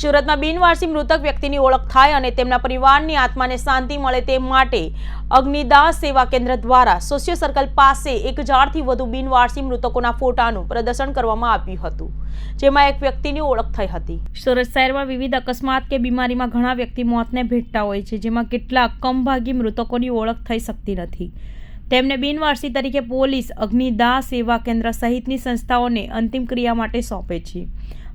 સુરતમાં બિનવારસી મૃતક વ્યક્તિની ઓળખ થાય અને તેમના પરિવારની આત્માને શાંતિ મળે તે માટે અગ્નિદાસ સેવા કેન્દ્ર દ્વારા સોશિયો સર્કલ પાસે એક હજારથી વધુ બિનવારસી મૃતકોના ફોટાનું પ્રદર્શન કરવામાં આવ્યું હતું, જેમાં એક વ્યક્તિની ઓળખ થઈ હતી. સુરત શહેરમાં વિવિધ અકસ્માત કે બીમારીમાં ઘણા વ્યક્તિ મોતને ભેટતા હોય છે, જેમાં કેટલાક કમભાગી મૃતકોની ઓળખ થઈ શકતી નથી. તેમને બિનવારસી તરીકે પોલીસ અગ્નિદાહ સેવા કેન્દ્ર સહિતની સંસ્થાઓને અંતિમ ક્રિયા માટે સોંપે છે.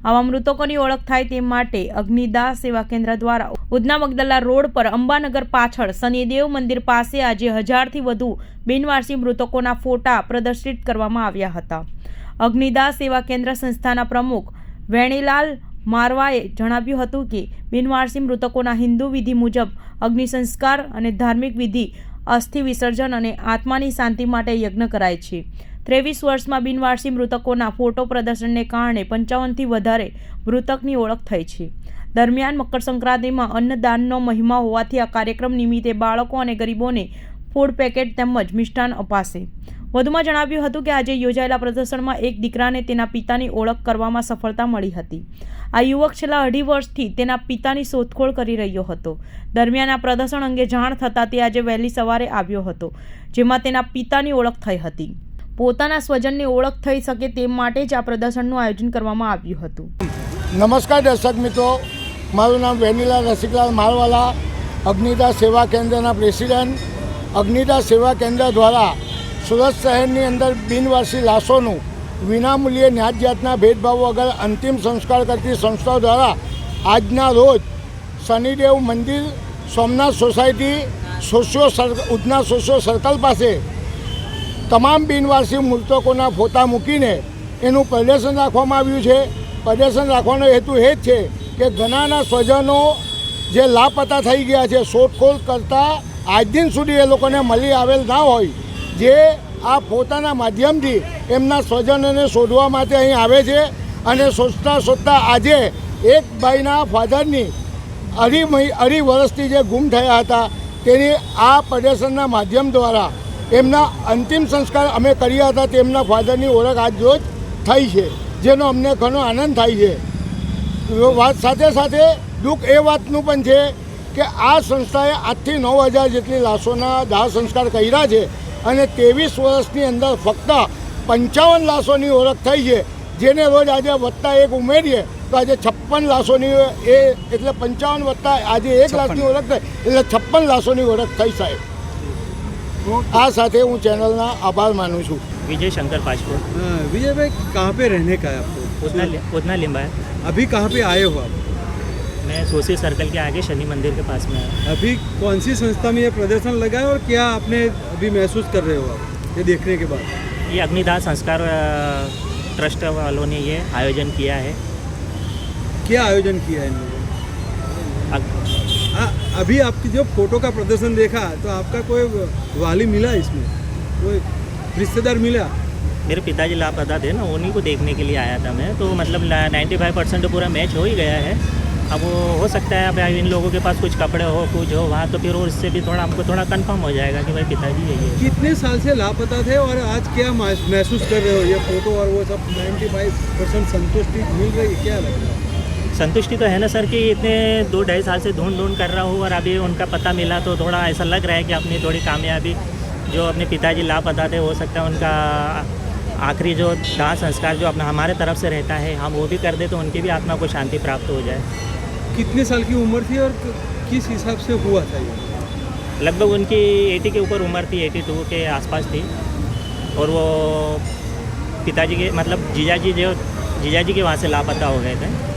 આવા મૃતકોની ઓળખ થાય તે માટે અગ્નિદાહ સેવા કેન્દ્ર દ્વારા ઉધના મગદલ્લા રોડ પર અંબાનગર પાછળ શનિદેવ મંદિર પાસે આજે હજારથી વધુ બિનવારસી મૃતકોના ફોટા પ્રદર્શિત કરવામાં આવ્યા હતા. અગ્નિદાહ સેવા કેન્દ્ર સંસ્થાના પ્રમુખ વેણીલાલ મારવાએ જણાવ્યું હતું કે, બિનવારસી મૃતકોના હિન્દુ વિધિ મુજબ અગ્નિ સંસ્કાર અને ધાર્મિક વિધિ અસ્થિ વિસર્જન અને આત્માની શાંતિ માટે યજ્ઞ કરાય છે. ત્રેવીસ વર્ષમાં બિનવારસી મૃતકોના ફોટો પ્રદર્શનને કારણે પંચાવનથી વધારે મૃતકની ઓળખ થઈ છે. દરમિયાન મકર સંક્રાંતિમાં અન્નદાનનો મહિમા હોવાથી આ કાર્યક્રમ નિમિત્તે બાળકો અને ગરીબોને ફૂડ પેકેટ તેમજ મિષ્ટાન અપાશે. વધુમાં જણાવ્યું હતું કે આજે યોજાયેલા પ્રદર્શનમાં એક દીકરાને તેના પિતાની ઓળખ કરવામાં સફળતા મળી હતી. આ યુવક છેલ્લા અઢી વર્ષથી તેના પિતાની શોધખોળ કરી રહ્યો હતો. દરમિયાન આ પ્રદર્શન અંગે જાણ થતાં તે આજે વહેલી સવારે આવ્યો હતો, જેમાં તેના પિતાની ઓળખ થઈ હતી. પોતાના સ્વજનની ઓળખ થઈ શકે તે માટે જ આ પ્રદર્શનનું આયોજન કરવામાં આવ્યું હતું. નમસ્કાર દર્શક મિત્રો, મારું નામ વેનીલા રસિકલાલ માલવાલા અગ્નિતા સેવા કેન્દ્રના પ્રેસિડેન્ટ. અગ્નિતા સેવા કેન્દ્ર દ્વારા સુરત શહેરની અંદર બિનવાસી લાશોનું વિનામૂલ્યે જ્ઞાત જાતના ભેદભાવ વગર અંતિમ સંસ્કાર કરતી સંસ્થાઓ દ્વારા આજના રોજ શનિદેવ મંદિર, Somnath society, socio circle Udhna socio circle પાસે તમામ બિનવાસી મૃતકોના ફોટા મૂકીને એનું પ્રદર્શન રાખવામાં આવ્યું છે. પ્રદર્શન રાખવાનો હેતુ એ જ છે કે ઘણાના સ્વજનો જે લાપતા થઈ ગયા છે, શોધખોળ કરતાં, આજ દિન સુધી એ લોકોને મળી આવેલ ના હોય, જે આ પોતાના માધ્યમથી એમના સ્વજનોને શોધવા માટે અહીં આવે છે અને શોધતા શોધતા આજે એક ભાઈના ફાધરની અઢી અઢી વર્ષથી જે ગુમ થયા હતા, તેની આ પ્રદર્શનના માધ્યમ દ્વારા એમના અંતિમ સંસ્કાર અમે કર્યા હતા તેમના ફાધરની ઓળખ આજ રોજ થઈ છે જેનો અમને ઘણો આનંદ થાય છે. વાત સાથે સાથે દુઃખ એ વાતનું પણ છે કે આ સંસ્થાએ આજથી નવ હજાર જેટલી લાશોના દાહ સંસ્કાર કર્યા છે અને ત્રેવીસ વર્ષની અંદર ફક્ત પંચાવન લાશોની ઓળખ થઈ છે જેને રોજ આજે વત્તા એક ઉમેરીએ તો આજે છપ્પન લાશોની એ એટલે પંચાવન વત્તા આજે એક લાખની ઓળખ થઈ એટલે છપ્પન લાશોની ઓળખ થઈ સાહેબ. આ સાથે હું ચેનલના આભાર માનું છું विजय शंकर पासपोर्ट हाँ, विजय भाई कहाँ पे रहने का है आपको उतना उतना लिम्बा है अभी कहाँ पे आए हो आप मैं सोसी सर्कल के आगे शनि मंदिर के पास में है अभी कौन सी संस्था में ये प्रदर्शन लगा है और क्या आपने अभी महसूस कर रहे हो आप ये देखने के बाद ये अग्निदाह संस्कार अ, ट्रस्ट वालों ने ये आयोजन किया है क्या आयोजन किया है इन लोगों अग- ने आ, अभी आपकी जो फ़ोटो का प्रदर्शन देखा तो आपका कोई वाली मिला इसमें? कोई रिश्तेदार मिला? मेरे पिताजी लापता थे ना उन्हीं को देखने के लिए आया था मैं। तो मतलब नाइन्टी फाइव परसेंट पूरा मैच हो ही गया है। अब वो हो सकता है अब इन लोगों के पास कुछ कपड़े हो कुछ हो वहाँ तो फिर वो इससे भी थोड़ा हमको थोड़ा कंफर्म हो जाएगा कि भाई पिताजी यही है। कितने साल से लापता थे और आज क्या महसूस कर रहे हो ये फ़ोटो और वो सब? 95 परसेंट संतुष्टि मिल रही है क्या लग रहा है? संतुष्टि तो है ना सर कि इतने दो ढाई साल से ढूंढ ढूंढ कर रहा हूँ और अभी उनका पता मिला तो थोड़ा ऐसा लग रहा है कि अपनी थोड़ी कामयाबी जो अपने पिताजी लापता थे हो सकता है उनका आखिरी जो दाह संस्कार जो अपना हमारे तरफ़ से रहता है हम वो भी कर दे तो उनकी भी आत्मा को शांति प्राप्त हो जाए। कितने साल की उम्र थी और किस हिसाब से हुआ था ये? लगभग उनकी 80 के ऊपर उम्र थी 82 के आसपास थी। और वो पिताजी के मतलब जीजा जी जो जीजा जी के वहाँ से लापता हो गए थे।